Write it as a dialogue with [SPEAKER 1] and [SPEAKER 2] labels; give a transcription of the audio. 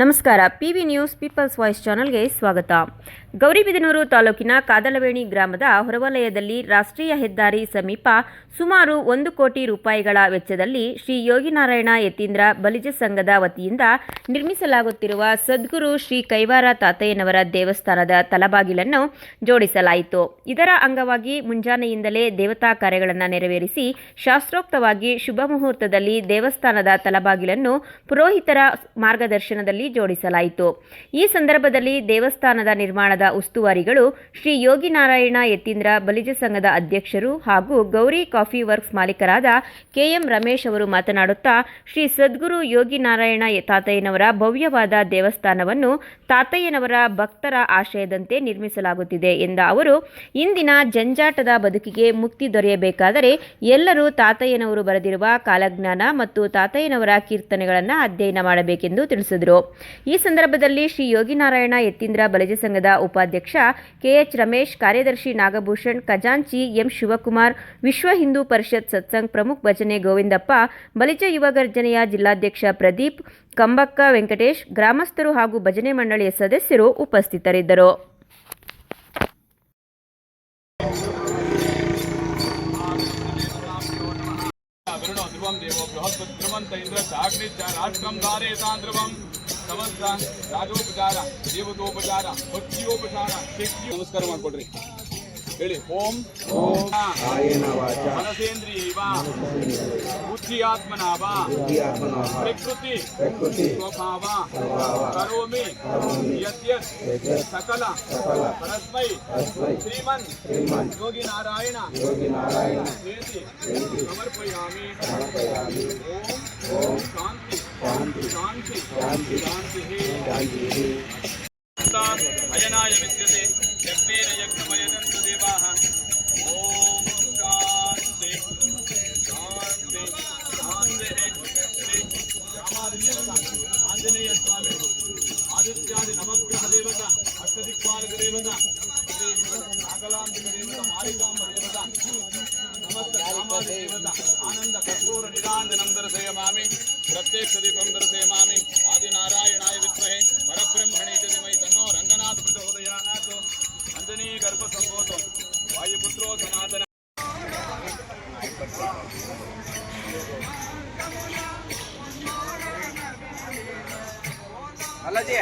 [SPEAKER 1] ನಮಸ್ಕಾರ. PV news people's voice ಚಾನೆಲ್ಗೆ ಸ್ವಾಗತ. ಗೌರಿಬಿದನೂರು ತಾಲೂಕಿನ ಕಾದಲವೇಣಿ ಗ್ರಾಮದ ಹೊರವಲಯದಲ್ಲಿ ರಾಷ್ಟ್ರೀಯ ಹೆದ್ದಾರಿ ಸಮೀಪ ಸುಮಾರು ಒಂದು ಕೋಟಿ ರೂಪಾಯಿಗಳ ವೆಚ್ಚದಲ್ಲಿ ಶ್ರೀ ಯೋಗಿನಾರಾಯಣ ಯತೀಂದ್ರ ಬಲಿಜ ಸಂಘದ ವತಿಯಿಂದ ನಿರ್ಮಿಸಲಾಗುತ್ತಿರುವ ಸದ್ಗುರು ಶ್ರೀ ಕೈವಾರ ತಾತಯ್ಯನವರ ದೇವಸ್ಥಾನದ ತಲಬಾಗಿಲನ್ನು ಜೋಡಿಸಲಾಯಿತು. ಇದರ ಅಂಗವಾಗಿ ಮುಂಜಾನೆಯಿಂದಲೇ ದೇವತಾ ಕಾರ್ಯಗಳನ್ನು ನೆರವೇರಿಸಿ ಶಾಸ್ತ್ರೋಕ್ತವಾಗಿ ಶುಭ ಮುಹೂರ್ತದಲ್ಲಿ ದೇವಸ್ಥಾನದ ತಲಬಾಗಿಲನ್ನು ಪುರೋಹಿತರ ಮಾರ್ಗದರ್ಶನದಲ್ಲಿ ಜೋಡಿಸಲಾಯಿತು. ಈ ಸಂದರ್ಭದಲ್ಲಿ ದೇವಸ್ಥಾನದ ನಿರ್ಮಾಣದ ಉಸ್ತುವಾರಿಗಳು ಶ್ರೀ ಯೋಗಿನಾರಾಯಣ ಯತೀಂದ್ರ ಬಲಿಜ ಸಂಘದ ಅಧ್ಯಕ್ಷರು ಹಾಗೂ ಗೌರಿ ಕಾಫಿ ವರ್ಕ್ಸ್ ಮಾಲೀಕರಾದ ಕೆಎಂ ರಮೇಶ್ ಅವರು ಮಾತನಾಡುತ್ತಾ, ಶ್ರೀ ಸದ್ಗುರು ಯೋಗಿನಾರಾಯಣ ತಾತಯ್ಯನವರ ಭವ್ಯವಾದ ದೇವಸ್ಥಾನವನ್ನು ತಾತಯ್ಯನವರ ಭಕ್ತರ ಆಶಯದಂತೆ ನಿರ್ಮಿಸಲಾಗುತ್ತಿದೆ ಎಂದ ಅವರು, ಇಂದಿನ ಜಂಜಾಟದ ಬದುಕಿಗೆ ಮುಕ್ತಿ ದೊರೆಯಬೇಕಾದರೆ ಎಲ್ಲರೂ ತಾತಯ್ಯನವರು ಬರೆದಿರುವ ಕಾಲಜ್ಞಾನ ಮತ್ತು ತಾತಯ್ಯನವರ ಕೀರ್ತನೆಗಳನ್ನು ಅಧ್ಯಯನ ಮಾಡಬೇಕೆಂದು ತಿಳಿಸಿದರು. ಈ ಸಂದರ್ಭದಲ್ಲಿ ಶ್ರೀ ಯೋಗಿನಾರಾಯಣ ಯತೀಂದ್ರ ಬಲಿಜ ಸಂಘದ ಉಪಾಧ್ಯಕ್ಷ ಕೆಎಚ್ ರಮೇಶ್ ಕಾರ್ಯದರ್ಶಿ ನಾಗಭೂಷಣ್ ಖಜಾಂಚಿ ಎಂ ಶಿವಕುಮಾರ್ ವಿಶ್ವ ಹಿಂದೂ ಪರಿಷತ್ ಸತ್ಸಂಗ್ ಪ್ರಮುಖ್ ಭಜನೆ ಗೋವಿಂದಪ್ಪ ಬಲಿಜ ಯುವ ಗರ್ಜನೆಯ ಜಿಲ್ಲಾಧ್ಯಕ್ಷ ಪ್ರದೀಪ್ ಕಂಬಕ್ಕ ವೆಂಕಟೇಶ್ ಗ್ರಾಮಸ್ಥರು ಹಾಗೂ ಭಜನೆ ಮಂಡಳಿಯ ಸದಸ್ಯರು ಉಪಸ್ಥಿತರಿದ್ದರು
[SPEAKER 2] वरुणो ध्रुवं देवो बृहस्पतिध्रुवन्त इन्द्र चाग्निश्च राष्ट्रं धारयतां ध्रुवं ಸಮಸ್ತ ರಾಜೋಪಚಾರ ದೇವತೋಪಚಾರ ಭಕ್ತಿಯೋಪಚಾರ ಶಕ್ತಿ ನಮಸ್ಕಾರ ಮಾಡ್ಕೊಡ್ರಿ ಹೇಳಿ ಓಂ ಓಂ ಮನಸೇಂದ್ರಿಯವ ಬುದ್ಧಿಯಾತ್ಮನಾವ ಪ್ರಕೃತಿ ಸ್ವಭಾವ ಕರೋಮಿ ಯದ್ಯತ್ ಸಕಲ ಪರಸ್ಮೈ ಶ್ರೀಮನ್ ಯೋಗಿ ನಾರಾಯಣ ೇತಿ ಸಮರ್ಪಯಾಮಿ ಓಂ ಓಂ ಶಾಂತಿ ಶಾಂತಿ ಶಾಂತಿ अयनाय विद्यते यज्ञेन यज्ञमयनं देवाः ॐ शान्ति शान्ति शान्तिः ఆంజనేయ స్వామి ఆదిత్యాది నవగ్రహ దేవత అష్టదిక్పాలక దేవత నాగలాంతిక దేవత మాలికాంబ దేవత సమస్త రామాది దేవత ఆనంద కర్పూర నిరాంజనం దర్శయమామి ప్రత్యక్ష దీపం దర్శయమామి
[SPEAKER 3] ಅಲ್ಲಜಿ